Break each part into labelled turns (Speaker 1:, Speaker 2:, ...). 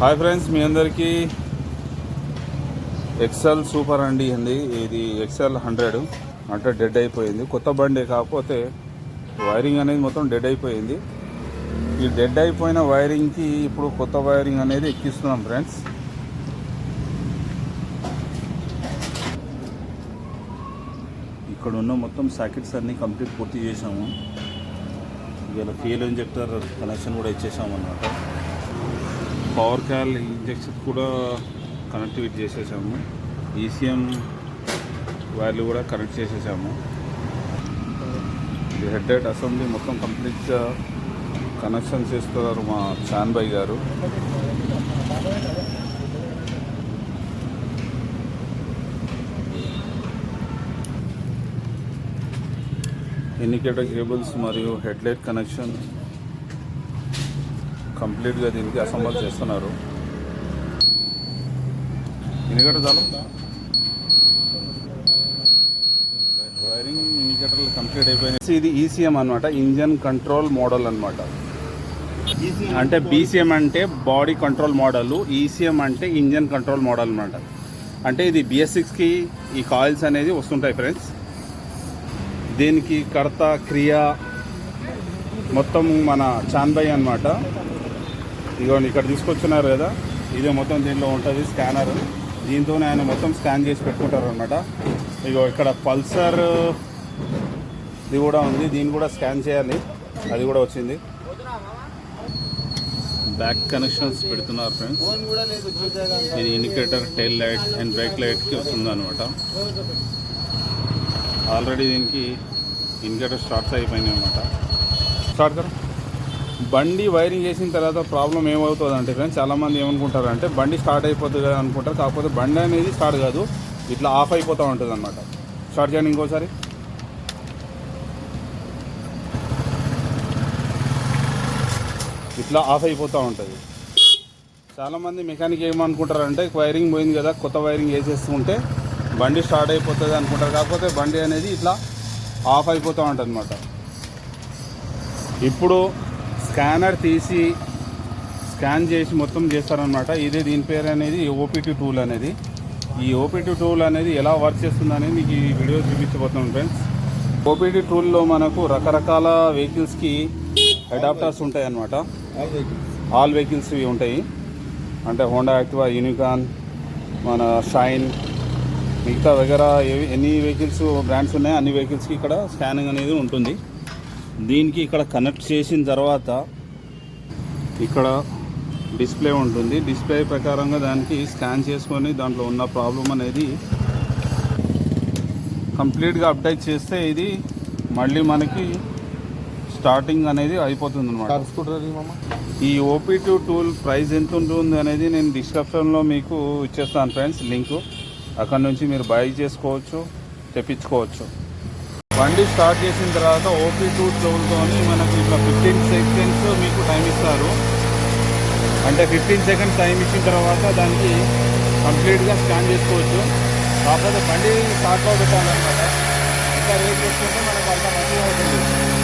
Speaker 1: Hi friends మీ అందరికీ XL super అండి అండి ఇది ఎక్సెల్ హండ్రెడ్ అంటే డెడ్ అయిపోయింది. కొత్త బండి కాకపోతే వైరింగ్ అనేది మొత్తం డెడ్ అయిపోయింది. ఈ డెడ్ అయిపోయిన వైరింగ్కి ఇప్పుడు కొత్త వైరింగ్ అనేది ఎక్కిస్తున్నాం ఫ్రెండ్స్. ఇక్కడ ఉన్న మొత్తం సాకెట్స్ అన్నీ కంప్లీట్ పూర్తి చేసాము ఇవాళ ఫ్యూయల్ ఇంజెక్టర్ కనెక్షన్ కూడా ఇచ్చేసాము అన్నమాట పవర్ క్యాల్ ఇంజక్షన్ కూడా కనెక్టివిటీ చేసేసాము. ఈసీఎం వాల్యూ కూడా కనెక్ట్ చేసేసాము. ఇది హెడ్ అసెంబ్లీ మొత్తం కంప్లీట్గా కనెక్షన్ చేస్తున్నారు మా చాన్బాయ్ గారు. ఇండికేటర్ కేబుల్స్ మరియు హెడ్లైట్ కనెక్షన్ కంప్లీట్గా దీనికి అసెంబల్ చేస్తున్నారు. ఇండికేటర్ చాలు. వైరింగ్ ఇండికేటర్లు కంప్లీట్ అయిపోయినాయి. ఇది ఈసీఎం అనమాట ఇంజన్ కంట్రోల్ మోడల్ అనమాట అంటే బీసీఎం అంటే బాడీ కంట్రోల్ మోడల్ ఈసీఎం అంటే ఇంజన్ కంట్రోల్ మోడల్ అనమాట అంటే ఇది బిఎస్ సిక్స్కి ఈ కాయిల్స్ అనేది వస్తుంటాయి ఫ్రెండ్స్. దీనికి కర్త క్రియ మొత్తం మన చాన్బాయి అనమాట ఇదిగోండి ఇక్కడ తీసుకొచ్చున్నారు కదా. ఇదే మొత్తం దీంట్లో ఉంటుంది స్కానర్. దీంతోనే ఆయన మొత్తం స్కాన్ చేసి పెట్టుకుంటారు అనమాట ఇగో ఇక్కడ పల్సర్ ఇది కూడా ఉంది. దీన్ని కూడా స్కాన్ చేయాలి. అది కూడా వచ్చింది. బ్యాక్ కనెక్షన్స్ పెడుతున్నారు ఫ్రెండ్స్ ఇది indicator tail light and brake లైట్కి వస్తుంది అనమాట ఆల్రెడీ దీనికి ఇండికేటర్ స్టార్ట్స్ అయిపోయినాయి అనమాట స్టార్ట్ కదా బండి వైరింగ్ చేసిన తర్వాత ప్రాబ్లం ఏమవుతుందంటే ఫ్రెండ్స్ చాలామంది ఏమనుకుంటారంటే బండి స్టార్ట్ అయిపోతుంది కదా అనుకుంటారు. కాకపోతే బండి అనేది స్టార్ట్ కాదు. ఇట్లా ఆఫ్ అయిపోతూ ఉంటుంది అనమాట స్టార్ట్ చేయండి ఇంకోసారి. ఇట్లా ఆఫ్ అయిపోతూ ఉంటుంది. చాలామంది మెకానిక్ ఏమనుకుంటారంటే వైరింగ్ పోయింది కదా కొత్త వైరింగ్ వేసేస్తుంటే బండి స్టార్ట్ అయిపోతుంది అనుకుంటారు. కాకపోతే బండి అనేది ఇట్లా ఆఫ్ అయిపోతూ ఉంటుంది అనమాట ఇప్పుడు స్కానర్ తీసి స్కాన్ చేసి మొత్తం చేస్తారనమాట ఇదే దీని పేరు అనేది ఓపీటీ టూల్ అనేది. ఈ ఓపీటీ టూల్ అనేది ఎలా వర్క్ చేస్తుంది అనేది మీకు ఈ వీడియో చూపించబోతున్నాను ఫ్రెండ్స్. ఓపీటీ టూల్లో మనకు రకరకాల వెహికల్స్కి అడాప్టర్స్ ఉంటాయి అన్నమాట ఆల్ వెహికల్స్ ఇవి ఉంటాయి. అంటే హోండా యాక్టివా యూనికాన్ మన షైన్ మిగతా దగ్గర ఏవి ఎన్ని వెహికల్స్ బ్రాండ్స్ ఉన్నాయో అన్ని వెహికల్స్కి ఇక్కడ స్కానింగ్ అనేది ఉంటుంది. దీనికి ఇక్కడ కనెక్ట్ చేసిన తర్వాత ఇక్కడ డిస్ప్లే ఉంటుంది. డిస్ప్లే ప్రకారంగా దానికి స్కాన్ చేసుకొని దాంట్లో ఉన్న ప్రాబ్లం అనేది కంప్లీట్గా అప్డేట్ చేస్తే ఇది మళ్ళీ మనకి స్టార్టింగ్ అనేది అయిపోతుంది అనమాట ఈ ఓపీ2 టూల్ ప్రైస్ ఎంత ఉంటుంది అనేది నేను డిస్క్రిప్షన్లో మీకు ఇచ్చేస్తాను ఫ్రెండ్స్ లింక్ అక్కడ నుంచి మీరు బై చేసుకోవచ్చు తెప్పించుకోవచ్చు. బండి స్టార్ట్ చేసిన తర్వాత ఓపీ టూ టూల్తో మనకు ఇట్లా ఫిఫ్టీన్ సెకండ్స్ మీకు టైం ఇస్తారు. అంటే ఫిఫ్టీన్ సెకండ్స్ టైం ఇచ్చిన తర్వాత దానికి కంప్లీట్గా స్కాన్ చేసుకోవచ్చు. కాకపోతే బండి స్టార్ట్లో పెట్టాలన్నమాట. ఇంకా రేట్ చేసుకుంటే మనకు అంత మంచిగా అవుతుంది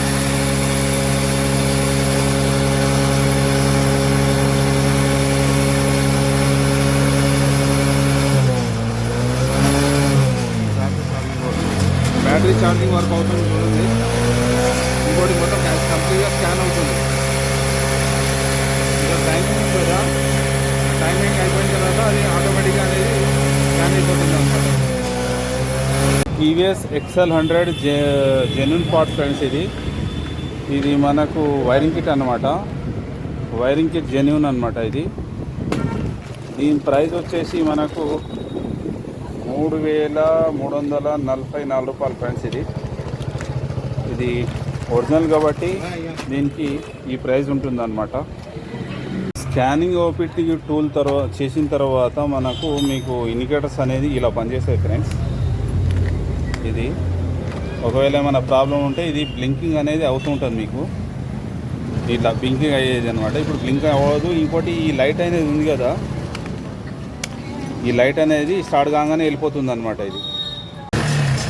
Speaker 1: ఛార్జింగ్ వర్క్ అవుతుంది చూడండి. ఇంకోటి మొత్తం కంప్లీట్గా స్కాన్ అవుతుంది. ఇంకా టైమింగ్ కదా టైమింగ్ అయిపోయిన తర్వాత అది ఆటోమేటిక్గా అనేది స్కాన్ అయిపోతుంది అనమాట TVS Excel hundred J genuine part friends ఇది. ఇది మనకు వైరింగ్ కిట్ అనమాట వైరింగ్ కిట్ జెన్యున్ అనమాట ఇది. దీని ప్రైస్ వచ్చేసి మనకు మూడు వేల మూడు వందల నలభై నాలుగు రూపాయలు ఫ్రెండ్స్ ఇది. ఇది ఒరిజినల్ కాబట్టి దీనికి ఈ ప్రైస్ ఉంటుందన్నమాట. స్కానింగ్ ఓపీటీ టూల్ తర్వాత చేసిన తర్వాత మనకు మీకు ఇండికేటర్స్ అనేది ఇలా పనిచేస్తాయి ఫ్రెండ్స్. ఇది ఒకవేళ ఏమైనా ప్రాబ్లం ఉంటే ఇది బ్లింకింగ్ అనేది అవుతుంటుంది మీకు. ఇట్లా బ్లింకింగ్ అయ్యేది అనమాట. ఇప్పుడు బ్లింక్ అవ్వదు. ఇంకోటి ఈ లైట్ అనేది ఉంది కదా ఈ లైట్ అనేది స్టార్ట్ కాగానే వెళ్ళిపోతుంది అనమాట ఇది.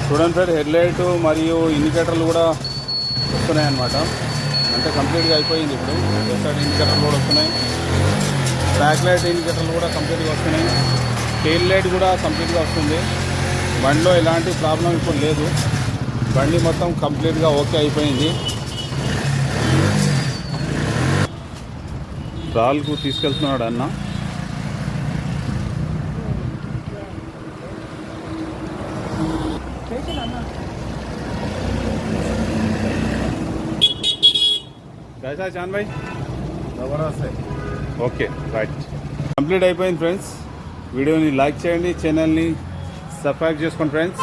Speaker 1: చూడండి ఫ్రెండ్ హెడ్ లైట్ మరియు ఇండికేటర్లు కూడా వస్తున్నాయి అనమాట అంటే కంప్లీట్గా అయిపోయింది ఇప్పుడు. లెఫ్ట్ సైడ్ ఇండికేటర్లు కూడా వస్తున్నాయి. బ్యాక్ లైట్ ఇండికేటర్లు కూడా కంప్లీట్గా వస్తున్నాయి. టెయిల్ లైట్ కూడా కంప్లీట్గా వస్తుంది. బండిలో ఎలాంటి ప్రాబ్లం ఇప్పుడు లేదు. బండి మొత్తం కంప్లీట్గా ఓకే అయిపోయింది. రాల్కు తీసుకెళ్తున్నాడు అన్న. कैसा है चांद भाई
Speaker 2: జబర్దస్త్
Speaker 1: ఓకే రైట్ కంప్లీట్ అయిపోయింది ఫ్రెండ్స్ వీడియోని లైక్ చేయండి ఛానల్ని సబ్స్క్రైబ్ చేసుకోండి ఫ్రెండ్స్